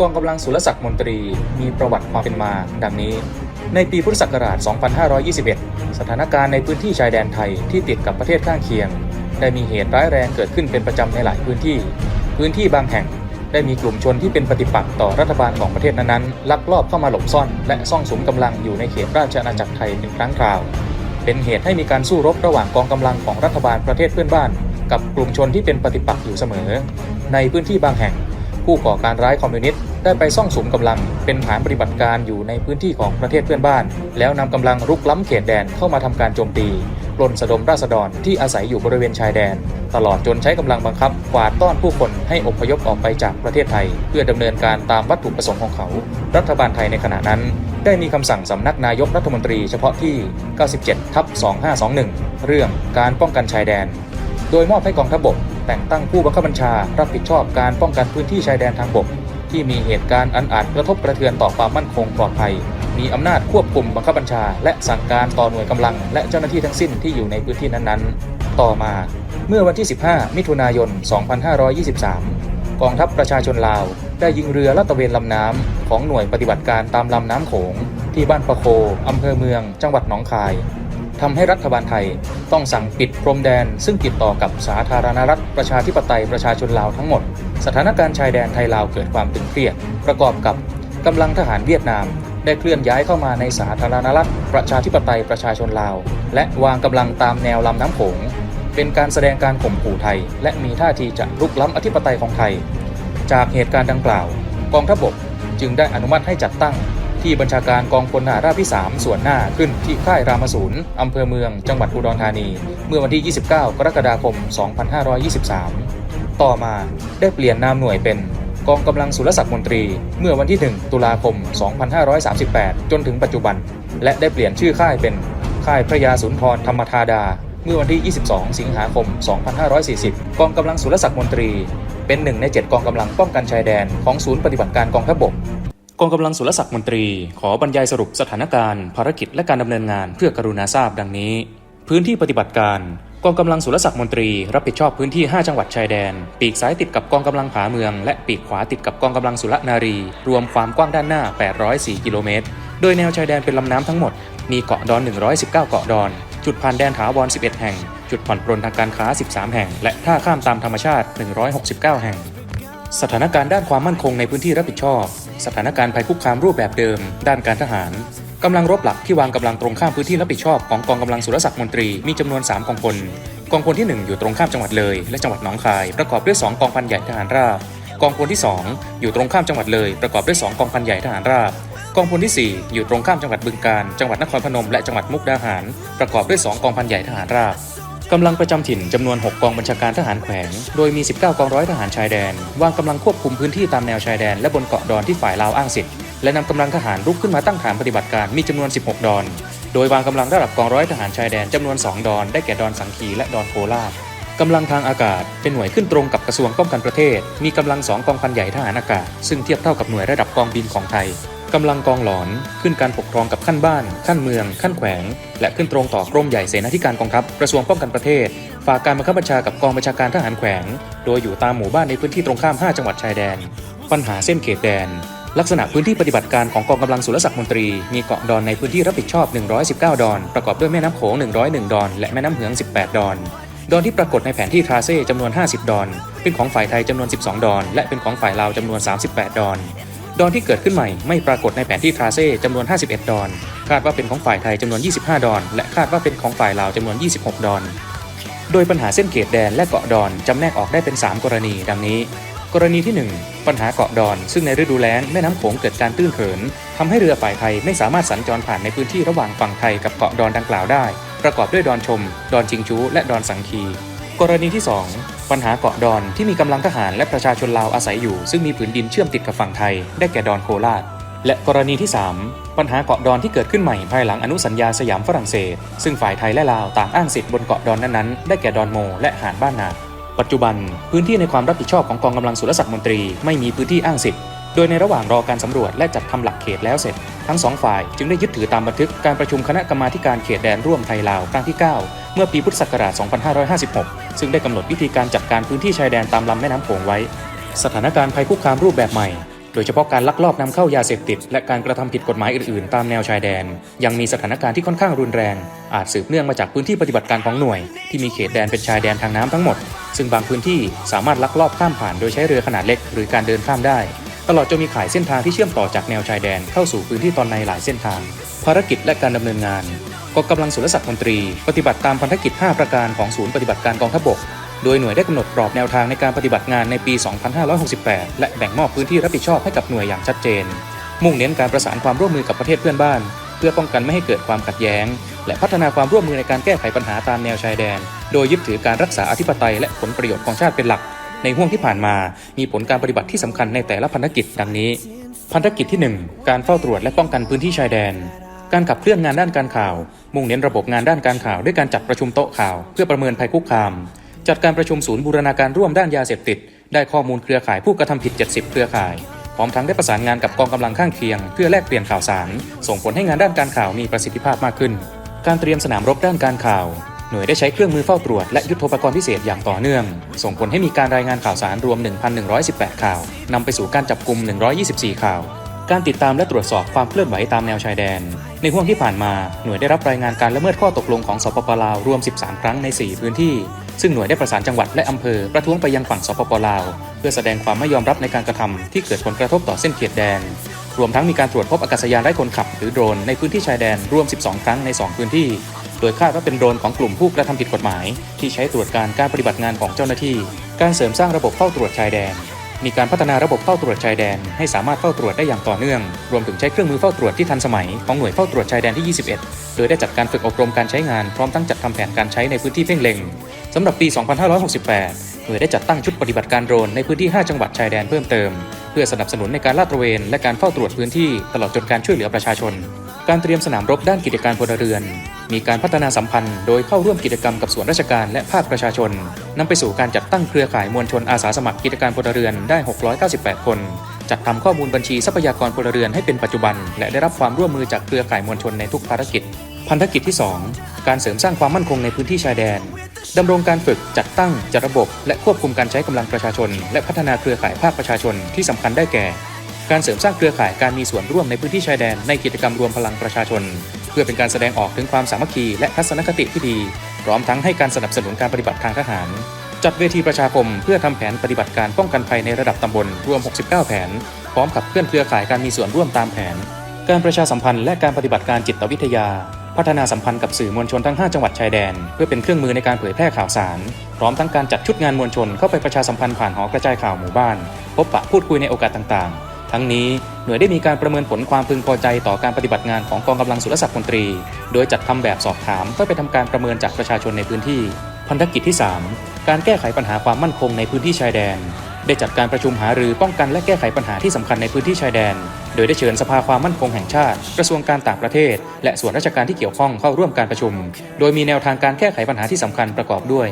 กองกำลังสุรศักดิ์มนตรีมีประวัติความเป็นมา ดังนี้ ในปีพุทธศักราช 2521 สถานการณ์ในพื้นที่ชายแดนไทยที่ติดกับประเทศข้างเคียง ได้มีเหตุร้ายแรงเกิดขึ้นเป็นประจำในหลายพื้นที่ พื้นที่บางแห่งได้มีกลุ่มชนที่เป็นปฏิปักษ์ต่อรัฐบาลของประเทศนั้นๆ ลักลอบเข้ามาหลบซ่อน และซ่องสุมกำลังอยู่ในเขตราชอาณาจักรไทยเป็นครั้งคราว เป็นเหตุให้มีการสู้รบระหว่างกองกำลังของรัฐบาลประเทศเพื่อนบ้าน กับกลุ่มชนที่เป็นปฏิปักษ์อยู่เสมอ ในพื้นที่บางแห่ง ผู้ก่อการร้ายคอมมิวนิสต์ได้ไปซ่องสุมกำลัง เป็นฐานปฏิบัติการอยู่ในพื้นที่ของประเทศเพื่อนบ้าน แล้วนำกำลังรุกล้ำเขตแดนเข้ามาทำการโจมตีปล้นสะดมราษฎรที่อาศัยอยู่บริเวณชายแดน ตลอดจนใช้กำลังบังคับกวาดต้อนผู้คนให้อพยพออกไปจากประเทศไทย เพื่อดำเนินการตามวัตถุประสงค์ของเขา รัฐบาลไทยในขณะนั้น ได้มีคำสั่งสำนักนายกรัฐมนตรีเฉพาะที่ 97ทับ2521 เรื่องการป้องกันชายแดน โดยมอบให้กองทัพบก แต่งตั้งผู้บังคับบัญชา รับผิดชอบการป้องกันพื้นที่ชายแดนทางบก ที่มีเหตุการณ์อันอาจกระทบกระเทือนต่อความมั่นคงปลอดภัย มีอำนาจควบคุมบังคับบัญชา และสั่งการต่อหน่วยกำลัง และเจ้าหน้าที่ทั้งสิ้นที่อยู่ในพื้นที่นั้นๆ ต่อมา เมื่อวันที่ 15 มิถุนายน 2523 กองทัพประชาชนลาว ได้ยิงเรือลาดตระเวนลำน้ำของหน่วยปฏิบัติการตามลำน้ำโขง ที่บ้านประโคอำเภอเมือง จังหวัดหนองคาย ทำให้รัฐบาลไทยต้องสั่งปิดพรมแดน ซึ่งติดต่อกับสาธารณรัฐประชาธิปไตยประชาชนลาวทั้งหมด สถานการณ์ชายแดนไทยลาวเกิดความตึงเครียด ประกอบกับกำลังทหารเวียดนาม ได้เคลื่อนย้ายเข้ามาในสาธารณรัฐประชาธิปไตยประชาชนลาว และวางกำลังตามแนวลำน้ำโขงเป็นการแสดงการข่มขู่ไทย และมีท่าทีจะรุกล้ำอธิปไตยของไทย จากเหตุการณ์ดังกล่าว กองทัพบกจึงได้อนุมัติให้จัดตั้ง ที่บัญชาการกองพลทหารราบที่ 3 ส่วนหน้าขึ้นที่ค่ายรามศูนย์อำเภอเมือง จังหวัดอุดรธานี เมื่อวันที่ 29 กรกฎาคม 2523 ต่อมาได้เปลี่ยนนามหน่วยเป็นกองกำลังสุรศักดิ์มนตรี เมื่อวันที่ 1 ตุลาคม 2538 จนถึงปัจจุบัน และได้เปลี่ยนชื่อค่ายเป็น ค่ายพระยาสุนทรธรรมธาดา เมื่อวันที่ 22 สิงหาคม 2540 กองกำลังสุรศักดิ์มนตรี เป็นหนึ่งใน 7 กองกำลังป้องกันชายแดนของศูนย์ปฏิบัติการกองทัพบก กองกำลังสุรศักดิ์มนตรี ขอบรรยายสรุปสถานการณ์ ภารกิจและการดำเนินงานเพื่อกรุณาทราบดังนี้ พื้นที่ปฏิบัติการกองกำลังสุรศักดิ์มนตรี รับผิดชอบพื้นที่ 5 จังหวัดชายแดน ปีกซ้ายติดกับกองกำลังผาเมือง และปีกขวาติดกับกองกำลังสุรนารี รวมความกว้างด้านหน้า 804 กิโลเมตร โดยแนวชายแดนเป็นลำน้ำทั้งหมด มีเกาะดอน 119 เกาะดอน จุดผ่านแดนถาวร 11 แห่ง จุดผ่อนปรนทางการค้า 13 แห่ง และท่าข้ามตามธรรมชาติ 169 แห่ง สถานการณ์ด้านความมั่นคงในพื้นที่รับผิดชอบ สถานการณ์ภัยคุกคามรูปแบบเดิม ด้านการทหารกำลังรบหลักที่วางกำลังตรงข้ามพื้นที่รับผิดชอบของกองกำลังสุรศักดิ์มนตรีมีจำนวน 3 กองพลกองพลที่ 1 อยู่ตรงข้ามจังหวัดเลย และจังหวัดหนองคาย ประกอบด้วย 2 กองพันใหญ่ทหารราบกองพลที่ 2 อยู่ตรงข้ามจังหวัดเลย ประกอบด้วย 2 กองพันใหญ่ทหารราบกองพลที่ 4 อยู่ตรงข้ามจังหวัดบึงกาฬจังหวัดนครพนมและจังหวัดมุกดาหาร ประกอบด้วย 2 กองพันใหญ่ทหารราบ กำลังประจำถิ่นจำนวน 6 กองบัญชาการทหารแขวง โดยมี 19 กองร้อยทหารชายแดน วางกำลังควบคุมพื้นที่ตามแนวชายแดนและบนเกาะดอนที่ฝ่ายลาวอ้างสิทธิ์ และนำกำลังทหารรุกขึ้นมาตั้งฐานปฏิบัติการมีจำนวน 16 ดอน โดยวางกำลังระดับกองร้อยทหารชายแดนจำนวน 2 ดอน ได้แก่ดอนสังคีและดอนโคราชกำลังทางอากาศเป็นหน่วยขึ้นตรงกับกระทรวงป้องกันประเทศ มีกำลัง2กองพันใหญ่ทหารอากาศ ซึ่งเทียบเท่ากับหน่วยระดับกองบินของไทย กำลังกองหลอนขึ้นการปกครองกับขั้นบ้าน ขั้นเมือง ขั้นแขวง และขึ้นตรงต่อกรมใหญ่เสนาธิการกองทัพกระทรวงป้องกันประเทศ ฝากการบังคับบัญชากับกองบัญชาการทหารแขวง โดยอยู่ตามหมู่บ้านในพื้นที่ตรงข้าม 5 จังหวัดชายแดน ปัญหาเส้นเขตแดน ลักษณะพื้นที่ปฏิบัติการของกองกำลังสุรศักดิ์มนตรี มีเกาะดอนในพื้นที่รับผิดชอบ 119 ดอน ประกอบด้วยแม่น้ำโขง 101 ดอน และแม่น้ำเหือง 18 ดอนดอนที่ปรากฏในแผนที่ทราเซ่จำนวน 50 ดอน เป็นของฝ่ายไทยจำนวน 12 ดอน และเป็นของฝ่ายลาวจำนวน 38 ดอน ดอนที่เกิดขึ้นใหม่ไม่ปรากฏในแผนที่ทราเซ่จำนวน 51 ดอน คาดว่าเป็นของฝ่ายไทยจำนวน 25 ดอน และคาดว่าเป็นของฝ่ายลาวจำนวน 26 ดอน โดยปัญหาเส้นเขตแดนและเกาะดอนจำแนกออกได้เป็น 3 กรณีดังนี้ กรณีที่ 1 ปัญหาเกาะดอน ซึ่งในฤดูแล้งแม่น้ำโขงเกิดการตื้นเขินทำให้เรือฝ่ายไทยไม่สามารถสัญจรผ่านในพื้นที่ระหว่างฝั่งไทยกับเกาะดอนดังกล่าวได้ ประกอบด้วยดอนชม ดอนจิงจูและดอนสังคี กรณีที่ 2 ปัญหาเกาะดอนที่มีกำลังทหารและประชาชนลาวอาศัยอยู่ ซึ่งมีผืนดินเชื่อมติดกับฝั่งไทย ได้แก่ดอนโคราช และกรณีที่ 3 ปัญหาเกาะดอนที่เกิดขึ้นใหม่ภายหลังอนุสัญญาสยามฝรั่งเศส ซึ่งฝ่ายไทยและลาวต่างอ้างสิทธิ์บนเกาะดอนนั้นๆ ได้แก่ดอนโม และหาดบ้านนา ปัจจุบันพื้นที่ในความรับผิดชอบของกองกำลังสุรศักดิ์มนตรีไม่มีพื้นที่อ้างสิทธิ์ โดยในระหว่างรอการสำรวจและจัดทำหลักเขตแล้วเสร็จ ทั้งสองฝ่ายจึงได้ยึดถือตามบันทึกการประชุมคณะกรรมาธิการเขตแดนร่วมไทยลาวครั้งที่ 9 เมื่อปีพุทธศักราช 2556 ซึ่งได้กำหนดวิธีการจัดการพื้นที่ชายแดนตามลำแม่น้ำโขงไว้ สถานการณ์ภัยคุกคามรูปแบบใหม่ โดยเฉพาะการลักลอบนำเข้ายาเสพติด และการกระทำผิดกฎหมายอื่นๆ ตามแนวชายแดน ยังมีสถานการณ์ที่ค่อนข้างรุนแรง อาจสืบเนื่องมาจากพื้นที่ปฏิบัติการของหน่วย ที่มีเขตแดนเป็นชายแดนทางน้ำทั้งหมด ซึ่งบางพื้นที่สามารถลักลอบข้ามผ่านโดยใช้เรือขนาดเล็ก หรือการเดินข้ามได้ตลอดจนมีขายเส้นทางที่เชื่อมต่อจากแนวชายแดนเข้าสู่พื้นที่ตอนในหลายเส้นทาง ภารกิจและการดำเนินงาน กองกำลังสุรศักดิ์มนตรี ปฏิบัติตามพันธกิจ 5 ประการของศูนย์ปฏิบัติการกองทัพบก โดยหน่วยได้กำหนดกรอบแนวทางในการปฏิบัติงานในปี 2568 และแบ่งมอบพื้นที่รับผิดชอบให้กับหน่วยอย่างชัดเจน มุ่งเน้นการประสานความร่วมมือกับประเทศเพื่อนบ้าน เพื่อป้องกันไม่ให้เกิดความขัดแย้ง และพัฒนาความร่วมมือในการแก้ไขปัญหาตามแนวชายแดน โดยยึดถือการรักษาอธิปไตยและผลประโยชน์ของชาติเป็นหลัก ในห่วงที่ผ่านมามีผลการปฏิบัติที่สำคัญในแต่ละพันธกิจดังนี้ พันธกิจที่ 1 การเฝ้าตรวจและป้องกันพื้นที่ชายแดน การขับเคลื่อนงานด้านการข่าว มุ่งเน้นระบบงานด้านการข่าวด้วยการจัดประชุมโต๊ะข่าว เพื่อประเมินภัยคุกคาม จัดการประชุมศูนย์บูรณาการร่วมด้านยาเสพติด ได้ข้อมูลเครือข่ายผู้กระทำผิด 70 เครือข่ายพร้อมทั้งได้ประสานงานกับกองกำลังข้างเคียง เพื่อแลกเปลี่ยนข่าวสาร ส่งผลให้งานด้านการข่าวมีประสิทธิภาพมากขึ้น การเตรียมสนามรบด้านการข่าว หน่วยได้ใช้เครื่องมือเฝ้าตรวจและยุทโธปกรณ์พิเศษอย่างต่อเนื่อง ส่งผลให้มีการรายงานข่าวสารรวม 1,118 ข่าว นำไปสู่การจับกลุ่ม 124 ข่าว การติดตามและตรวจสอบความเคลื่อนไหวตามแนวชายแดน ในห่วงที่ผ่านมาหน่วยได้รับรายงานการละเมิดข้อตกลงของสปปลาวรวม 13 ครั้งใน 4 พื้นที่ ซึ่งหน่วยได้ประสานจังหวัดและอำเภอประท้วงไปยังฝั่งสปปลาว เพื่อแสดงความไม่ยอมรับในการกระทำที่เกิดผลกระทบต่อเส้นเขตแดน รวมทั้งมีการตรวจพบอากาศยานไร้คนขับ หรือโดรนในพื้นที่ชายแดนรวม 12 ครั้งใน 2 พื้นที่ โดยคาดว่าเป็นโดรนของกลุ่มผู้กระทำผิดกฎหมาย ที่ใช้ตรวจการการปฏิบัติงานของเจ้าหน้าที่ การเสริมสร้างระบบเฝ้าตรวจชายแดน มีการพัฒนาระบบเฝ้าตรวจชายแดน ให้สามารถเฝ้าตรวจได้อย่างต่อเนื่อง รวมถึงใช้เครื่องมือเฝ้าตรวจที่ทันสมัยของหน่วยเฝ้าตรวจชายแดนที่ 21 โดยได้จัดการฝึกอบรมการใช้งานพร้อมทั้งจัดทำแผนการใช้ในพื้นที่เพ่งเล็งสำหรับปี 2568 หน่วยได้จัดตั้งชุดปฏิบัติการโดรนในพื้นที่ 5 จังหวัดชายแดนเพิ่มเติม เพื่อสนับสนุนในการลาดตระเวนและการเฝ้าตรวจพื้นที่ตลอดจนการช่วยเหลือประชาชน การเตรียมสนามรบด้านกิจการพลเรือน มีการพัฒนาสัมพันธ์โดยเข้าร่วมกิจกรรมกับส่วนราชการและภาคประชาชนนำไปสู่การจัดตั้งเครือข่ายมวลชนอาสาสมัครกิจการพลเรือนได้ 698 คน จัดทำข้อมูลบัญชีทรัพยากรพลเรือนให้เป็นปัจจุบัน และได้รับความร่วมมือจากเครือข่ายมวลชนในทุกภารกิจ พันธกิจที่ 2 การเสริมสร้างความมั่นคงในพื้นที่ชายแดนดำรงการฝึกจัดตั้งจัดระบบ และควบคุมการใช้กำลังประชาชน และพัฒนาเครือข่ายภาคประชาชนที่สำคัญได้แก่ การเสริมสร้างเครือข่ายการมีส่วนร่วมในพื้นที่ชายแดนในกิจกรรมรวมพลังประชาชน เพื่อเป็นการแสดงออกถึงความสามัคคีและทัศนคติที่ดี พร้อมทั้งให้การสนับสนุนการปฏิบัติทางทหาร จัดเวทีประชาคมเพื่อทำแผนปฏิบัติการป้องกันภัยในระดับตำบลรวม 69 แผน พร้อมขับเคลื่อนเครือข่ายการมีส่วนร่วมตามแผน การประชาสัมพันธ์และการปฏิบัติการจิตวิทยา พัฒนาสัมพันธ์กับสื่อมวลชนทั้ง 5 จังหวัดชายแดน เพื่อเป็นเครื่องมือในการเผยแพร่ข่าวสาร พร้อมทั้งการจัดชุดงานมวลชนเข้าไปประชาสัมพันธ์ผ่านหอกระจายข่าวหมู่บ้าน พบปะพูดคุยในโอกาสต่างๆ ทั้งนี้หน่วยได้มีการประเมินผลความพึงพอใจต่อการปฏิบัติงานของกองกำลังสุรศักดิ์มนตรี โดยจัดทำแบบสอบถามเพื่อไปทำการประเมินจากประชาชนในพื้นที่ พันธกิจที่ 3 การแก้ไขปัญหาความมั่นคงในพื้นที่ชายแดน ได้จัดการประชุมหารือป้องกันและแก้ไขปัญหาที่สำคัญในพื้นที่ชายแดน โดยได้เชิญสภาความมั่นคงแห่งชาติ กระทรวงการต่างประเทศ และส่วนราชการที่เกี่ยวข้องเข้าร่วมการประชุม โดยมีแนวทางการแก้ไขปัญหาที่สำคัญประกอบด้วย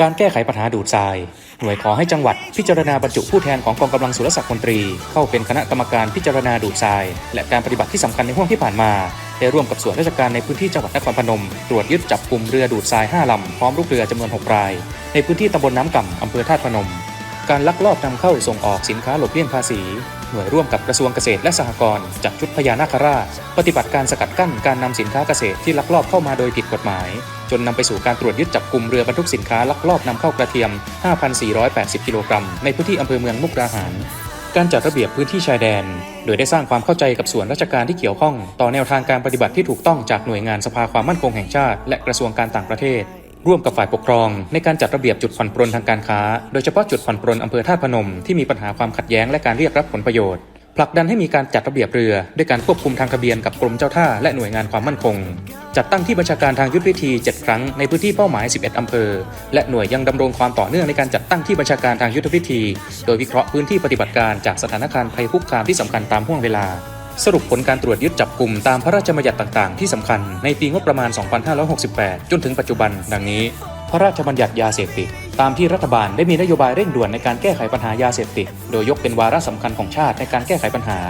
การแก้ไขปัญหาดูดทราย หน่วยขอให้จังหวัดพิจารณาบรรจุผู้แทนของกองกำลังสุรศักดิ์มนตรี เข้าเป็นคณะกรรมการพิจารณาดูดทราย และการปฏิบัติที่สำคัญในห่วงที่ผ่านมาได้ร่วมกับส่วนราชการในพื้นที่จังหวัดนครพนม ตรวจยึดจับกลุ่มเรือดูดทราย 5 ลำ พร้อมลูกเรือจำนวน 6 ราย ในพื้นที่ตำบลน้ำก่ำอำเภอธาตุพนม การลักลอบนำเข้าส่งออกสินค้าหลบเลี่ยงภาษี หน่วยร่วมกับกระทรวงเกษตรและสหกรณ์จัดชุดพญานาคราชปฏิบัติการสกัดกั้นการนำสินค้าเกษตรที่ลักลอบเข้ามาโดยผิดกฎหมาย จนนำไปสู่การตรวจยึดจับกลุ่มเรือบรรทุกสินค้าลักลอบนำเข้ากระเทียม 5,480 กิโลกรัมในพื้นที่อำเภอเมืองมุกดาหาร การจัดระเบียบพื้นที่ชายแดน โดยได้สร้างความเข้าใจกับส่วนราชการที่เกี่ยวข้อง ต่อแนวทางการปฏิบัติที่ถูกต้องจากหน่วยงานสภาความมั่นคงแห่งชาติ และกระทรวงการต่างประเทศ ร่วมกับฝ่ายปกครอง ในการจัดระเบียบจุดผ่อนปรนทางการค้า โดยเฉพาะจุดผ่อนปรนอำเภอท่าพนมที่มีปัญหาความขัดแย้งและการเรียกรับผลประโยชน์ผลักดันให้มีการจัดระเบียบเรือ ด้วยการควบคุมทางทะเบียนกับกรมเจ้าท่าและหน่วยงานความมั่นคง จัดตั้งที่บัญชาการทางยุทธวิธี 7 ครั้งในพื้นที่เป้าหมาย 11 อำเภอ และหน่วยยังดำรงความต่อเนื่องในการจัดตั้งที่บัญชาการทางยุทธวิธี โดยวิเคราะห์พื้นที่ปฏิบัติการจากสถานการณ์ภัยคุกคามที่สำคัญตามห่วงเวลา สรุปผลการตรวจยึดจับกลุ่มตามพระราชบัญญัติต่างๆ ที่สำคัญในปีงบประมาณ 2568 จนถึงปัจจุบัน ดังนี้ พระราชบัญญัติยาเสพติด ตามที่รัฐบาลได้มีนโยบายเร่งด่วนในการแก้ไขปัญหายาเสพติด โดยยกเป็นวาระสำคัญของชาติในการแก้ไขปัญหา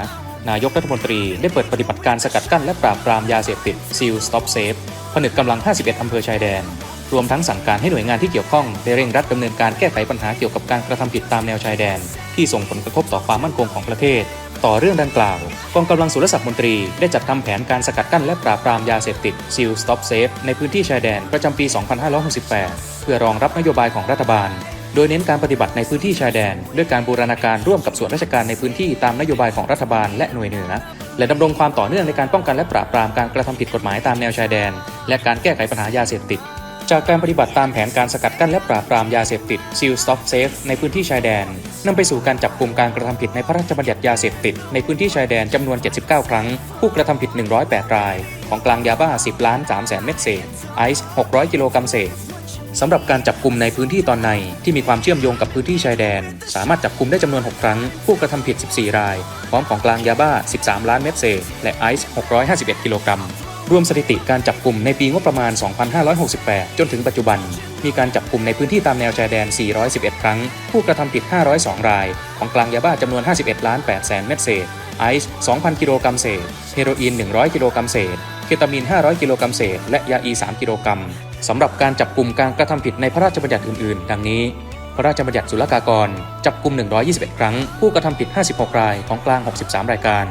นายกรัฐมนตรีได้เปิดปฏิบัติการสกัดกั้นและปราบปรามยาเสพติด Seal Stop Safe ผนึกกำลัง 51 อำเภอชายแดน รวมทั้งสั่งการให้หน่วยงานที่เกี่ยวข้องได้เร่งรัดดำเนินการแก้ไขปัญหาเกี่ยวกับการกระทำผิดตามแนวชายแดน ที่ส่งผลกระทบต่อความมั่นคงของประเทศ ต่อเรื่องดังกล่าวกองกำลังสุรศักดิ์มนตรีได้จัดทำแผนการสกัดกั้นและปราบปรามยาเสพติด Seal Stop Safe ในพื้นที่ชายแดนประจำปี 2568 เพื่อรองรับนโยบายของรัฐบาล โดยเน้นการปฏิบัติในพื้นที่ชายแดน ด้วยการบูรณาการร่วมกับส่วนราชการในพื้นที่ตามนโยบายของรัฐบาลและหน่วยเหนือ และดำรงความต่อเนื่องในการป้องกันและปราบปรามการกระทำผิดกฎหมายตามแนวชายแดน และการแก้ไขปัญหายาเสพติด จากการปฏิบัติตามแผนการสกัดกั้นและปราบปรามยาเสพติด Seal Stop Safe ในพื้นที่ชายแดนนำไปสู่การจับกลุ่มการกระทำผิดในพระราชบัญญัติยาเสพติดในพื้นที่ชายแดนจำนวน 79 ครั้ง ผู้กระทำผิด 108 ราย ของกลางยาบ้า 10 ล้าน3แสนเม็ดเศษไอซ์600 กิโลกรัมเศษสำหรับการจับกลุ่มในพื้นที่ตอนในที่มีความเชื่อมโยงกับพื้นที่ชายแดน สามารถจับกลุ่มได้จำนวน 6 ครั้ง ผู้กระทำผิด 14 ราย พร้อมของกลางยาบ้า 13 ล้านเม็ดเศษและไอซ์651 กิโลกรัม รวมสถิติการจับกลุ่มในปีงบประมาณ 2568 จนถึงปัจจุบัน มีการจับกลุ่มในพื้นที่ตามแนวชายแดน 411 ครั้ง ผู้กระทำผิด 502 ราย ของกลางยาบ้าจำนวน 51 ล้าน8แสนเม็ดเศษ ไอซ์ 2,000 กิโลกรัมเศษ เฮโรอีน 100 กิโลกรัมเศษ เคตามีน 500 กิโลกรัมเศษ และยาอี 3 กิโลกรัมสำหรับการจับกลุ่มการกระทำผิดในพระราชบัญญัติอื่นๆ ดังนี้ พระราชบัญญัติศุลกากร จับกลุ่ม 121 ครั้ง ผู้กระทำผิด 56 ราย ของกลาง 63 รายการ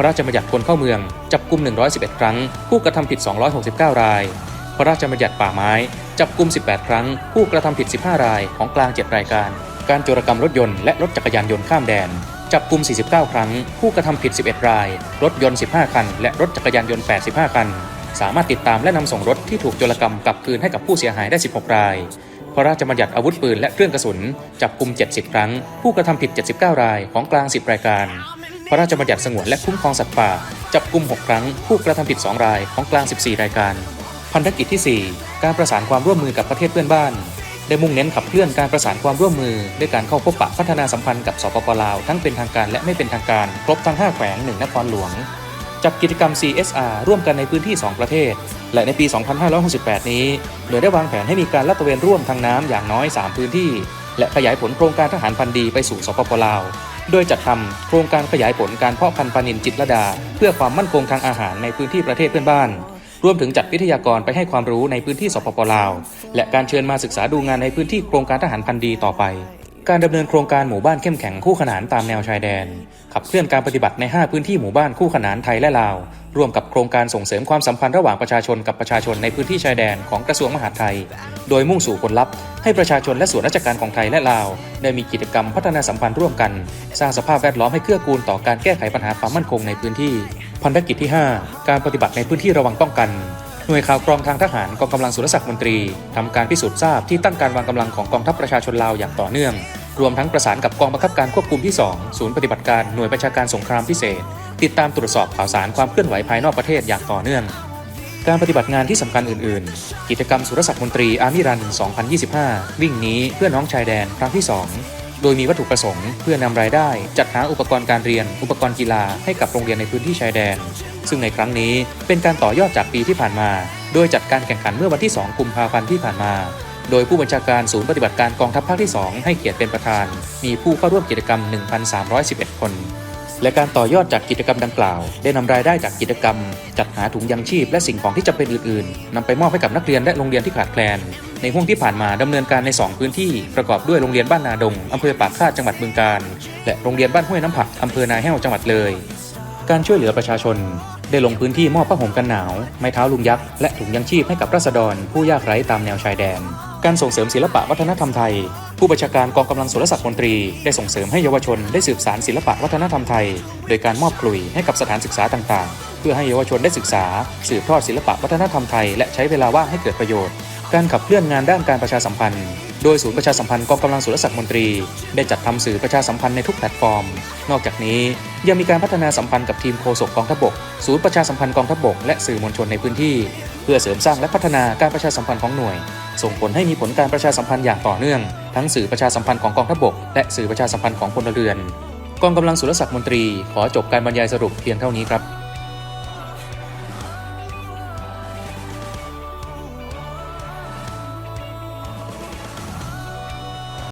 พระราชบัญญัติคนเข้าเมือง จับกลุ่ม 111 ครั้ง ผู้กระทำผิด 269 ราย พระราชบัญญัติป่าไม้ จับกลุ่ม 18 ครั้ง ผู้กระทำผิด 15 ราย ของกลาง 7 รายการ การโจรกรรมรถยนต์และรถจักรยานยนต์ข้ามแดน จับกลุ่ม 49 ครั้ง ผู้กระทำผิด 11 ราย รถยนต์ 15 คัน และรถจักรยานยนต์ 85 คัน สามารถติดตามและนำส่งรถที่ถูกโจรกรรมกลับคืนให้กับผู้เสียหายได้ 16 รายพระราชบัญญัติอาวุธปืนและเครื่องกระสุน จับกลุ่ม 70 ครั้ง ผู้กระทำผิด 79 ราย ของกลาง 10 รายการ พระราชบัญญัติสงวนและคุ้มครองสัตว์ป่า จับกลุ่ม6 ครั้ง ผู้กระทำผิด 2 รายของกลาง 14 รายการ พันธกิจที่ 4 การประสานความร่วมมือกับประเทศเพื่อนบ้าน ได้มุ่งเน้นขับเคลื่อนการประสานความร่วมมือด้วยการเข้าพบปะพัฒนาสัมพันธ์กับสปปลาวทั้งเป็นทางการและไม่เป็นทางการครบทั้ง 5 แขวง 1 นครหลวง จัดกิจกรรม CSR ร่วมกันในพื้นที่ 2 ประเทศ และในปี 2568 นี้ โดยได้วางแผนให้มีการลาดตระเวนร่วมทางน้ำอย่างน้อย 3 พื้นที่ และขยายผลโครงการทหารพันธีไปสู่สปปลาว โดยจัดทำโครงการขยายผลการเพาะพันธุ์ปลานินจิตรดา เพื่อความมั่นคงทางอาหารในพื้นที่ประเทศเพื่อนบ้าน รวมถึงจัดวิทยากรไปให้ความรู้ในพื้นที่สปปลาว และการเชิญมาศึกษาดูงานในพื้นที่โครงการทหารพันธุ์ดีต่อไป การดำเนินโครงการหมู่บ้านเข้มแข็งคู่ขนานตามแนวชายแดน ขับเคลื่อนการปฏิบัติใน 5 พื้นที่หมู่บ้านคู่ขนานไทยและลาว ร่วมกับโครงการส่งเสริมความสัมพันธ์ระหว่างประชาชนกับประชาชนในพื้นที่ชายแดนของกระทรวงมหาดไทย โดยมุ่งสู่ผลลัพธ์ให้ประชาชนและส่วนราชการของไทยและลาว ได้มีกิจกรรมพัฒนาสัมพันธ์ร่วมกัน สร้างสภาพแวดล้อมให้เกื้อกูลต่อการแก้ไขปัญหาความมั่นคงในพื้นที่พันธกิจที่ 5 การปฏิบัติในพื้นที่ระวังป้องกันหน่วยข่าวกรองทางทหารกองกำลังสุรศักดิ์มนตรีทำการพิสูจน์ทราบที่ตั้งการวางกำลังของกองทัพประชาชนลาวอย่างต่อเนื่อง รวมทั้งประสานกับกองบังคับการควบคุมที่ 2 ศูนย์ปฏิบัติการหน่วยประชาการสงครามพิเศษ ติดตามตรวจสอบข่าวสารความเคลื่อนไหวภายนอกประเทศอย่างต่อเนื่อง การปฏิบัติงานที่สำคัญอื่น ๆ กิจกรรมสุรศักดิ์มนตรีอาร์มิรัน 2025 วิ่งนี้เพื่อน้องชายแดนครั้งที่ 2 โดยมีวัตถุประสงค์เพื่อนำรายได้ จัดหาอุปกรณ์การเรียน อุปกรณ์กีฬาให้กับโรงเรียนในพื้นที่ชายแดน ซึ่งในครั้งนี้เป็นการต่อยอดจากปีที่ผ่านมา โดยจัดการแข่งขันเมื่อวันที่ 2 กุมภาพันธ์ที่ผ่านมา โดยผู้บัญชาการศูนย์ปฏิบัติการกองทัพภาคที่ 2 ให้เกียรติเป็นประธาน มีผู้เข้าร่วมกิจกรรม 1,311 คน และการต่อยอดจากกิจกรรมดังกล่าว ได้นำรายได้จากกิจกรรม จัดหาถุงยังชีพและสิ่งของที่จำเป็นอื่นๆนำไปมอบให้กับนักเรียนและโรงเรียนที่ขาดแคลน ในห่วงที่ผ่านมาดำเนินการใน 2 พื้นที่ประกอบด้วยโรงเรียนบ้านนาดงอำเภอปากคาดจังหวัดบึงกาฬและโรงเรียนบ้านห้วยน้ำผักอำเภอนาแห้วจังหวัดเลย การช่วยเหลือประชาชนได้ลงพื้นที่มอบผ้าห่มกันหนาว ไม้เท้าลุงยักษ์ และถุงยังชีพให้กับราษฎรผู้ยากไร้ตามแนวชายแดน การส่งเสริมศิลปะวัฒนธรรมไทย ผู้บัญชาการกองกำลังสุรศักดิ์มนตรี ได้ส่งเสริมให้เยาวชนได้สืบสารศิลปะวัฒนธรรมไทย โดยการมอบกลุ่ยให้กับสถานศึกษาต่างๆ เพื่อให้เยาวชนได้ศึกษา สืบทอดศิลปะวัฒนธรรมไทย และใช้เวลาว่างให้เกิดประโยชน์ การขับเคลื่อนงานด้านการประชาสัมพันธ์ โดยศูนย์ประชาสัมพันธ์กองกำลังสุรศักดิ์มนตรี ได้จัดทำสื่อประชาสัมพันธ์ในทุกแพลตฟอร์ม นอกจากนี้ยังมีการพัฒนาสัมพันธ์กับทีมโฆษกกองทัพบก ศูนย์ประชาสัมพันธ์กองทัพบกและสื่อมวลชนในพื้นที่ เพื่อเสริมสร้างและพัฒนาการประชาสัมพันธ์ของหน่วย ส่งผลให้มีผลการประชาสัมพันธ์อย่างต่อเนื่อง ทั้งสื่อประชาสัมพันธ์ของกองทัพบก และสื่อประชาสัมพันธ์ของพลเรือน กองกำลังสุรศักดิ์มนตรี ขอจบการบรรยายสรุปเพียงเท่านี้ครับ